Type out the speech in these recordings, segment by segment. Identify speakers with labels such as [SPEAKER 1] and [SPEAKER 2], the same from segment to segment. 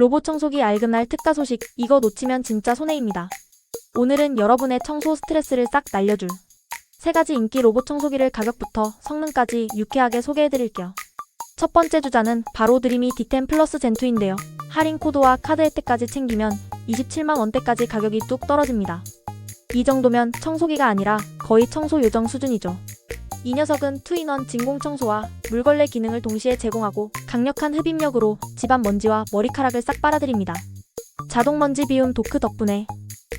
[SPEAKER 1] 로봇 청소기 알근날 특가 소식 이거 놓치면 진짜 손해입니다. 오늘은 여러분의 청소 스트레스를 싹 날려줄 세 가지 인기 로봇 청소기를 가격부터 성능까지 유쾌하게 소개해드릴게요. 첫 번째 주자는 바로 드리미 D10 플러스 젠2인데요. 할인 코드와 카드 혜택까지 챙기면 27만 원대까지 가격이 뚝 떨어집니다. 이 정도면 청소기가 아니라 거의 청소 요정 수준이죠. 이 녀석은 투인원 진공 청소와 물걸레 기능을 동시에 제공하고 강력한 흡입력으로 집안 먼지와 머리카락을 싹 빨아들입니다. 자동 먼지 비움 도크 덕분에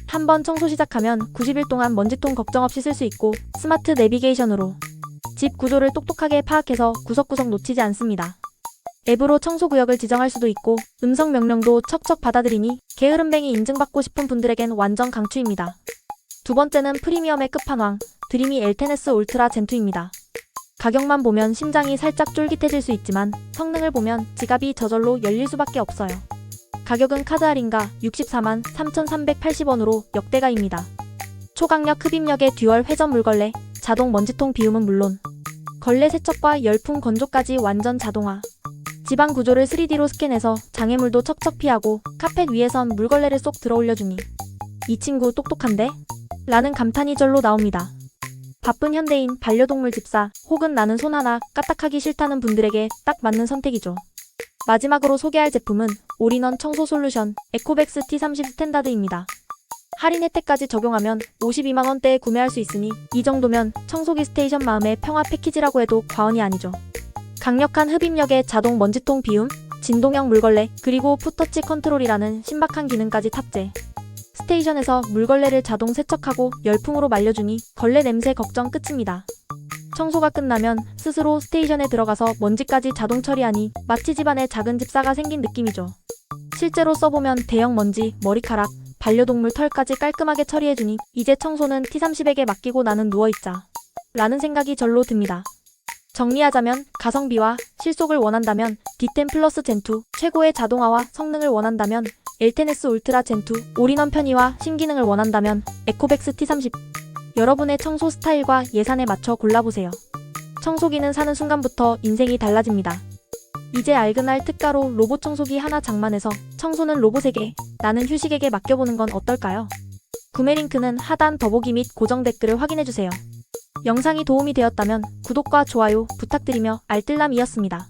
[SPEAKER 1] 한 번 청소 시작하면 90일 동안 먼지통 걱정 없이 쓸 수 있고 스마트 내비게이션으로 집 구조를 똑똑하게 파악해서 구석구석 놓치지 않습니다. 앱으로 청소 구역을 지정할 수도 있고 음성 명령도 척척 받아들이니 게으름뱅이 인증받고 싶은 분들에겐 완전 강추입니다. 두 번째는 프리미엄의 끝판왕 드리미 엘테네스 울트라 젠2입니다. 가격만 보면 심장이 살짝 쫄깃해질 수 있지만 성능을 보면 지갑이 저절로 열릴 수밖에 없어요. 가격은 카드 할인가 64만 3,380원으로 역대가입니다. 초강력 흡입력의 듀얼 회전 물걸레, 자동 먼지통 비움은 물론 걸레 세척과 열풍 건조까지 완전 자동화. 집안 구조를 3D로 스캔해서 장애물도 척척 피하고 카펫 위에선 물걸레를 쏙 들어 올려주니 이 친구 똑똑한데? 라는 감탄이 절로 나옵니다. 바쁜 현대인 반려동물 집사 혹은 나는 손 하나 까딱하기 싫다는 분들에게 딱 맞는 선택이죠. 마지막으로 소개할 제품은 올인원 청소 솔루션 에코백스 T30 스탠다드입니다. 할인 혜택까지 적용하면 52만원대에 구매할 수 있으니 이 정도면 청소기 스테이션 마음의 평화 패키지라고 해도 과언이 아니죠. 강력한 흡입력의 자동 먼지통 비움, 진동형 물걸레, 그리고 푸터치 컨트롤이라는 신박한 기능까지 탑재. 스테이션에서 물걸레를 자동 세척하고 열풍으로 말려주니 걸레 냄새 걱정 끝입니다. 청소가 끝나면 스스로 스테이션에 들어가서 먼지까지 자동 처리하니 마치 집안에 작은 집사가 생긴 느낌이죠. 실제로 써보면 대형 먼지, 머리카락, 반려동물 털까지 깔끔하게 처리해주니 이제 청소는 T30에게 맡기고 나는 누워있자. 라는 생각이 절로 듭니다. 정리하자면 가성비와 실속을 원한다면 D10 플러스 젠2, 최고의 자동화와 성능을 원한다면 엘테네스 울트라 젠2, 올인원 편의와 신기능을 원한다면 에코백스 T30. 여러분의 청소 스타일과 예산에 맞춰 골라보세요. 청소기는 사는 순간부터 인생이 달라집니다. 이제 알그날 특가로 로봇 청소기 하나 장만해서 청소는 로봇에게, 나는 휴식에게 맡겨보는 건 어떨까요? 구매 링크는 하단 더보기 및 고정 댓글을 확인해주세요. 영상이 도움이 되었다면 구독과 좋아요 부탁드리며 알뜰남이었습니다.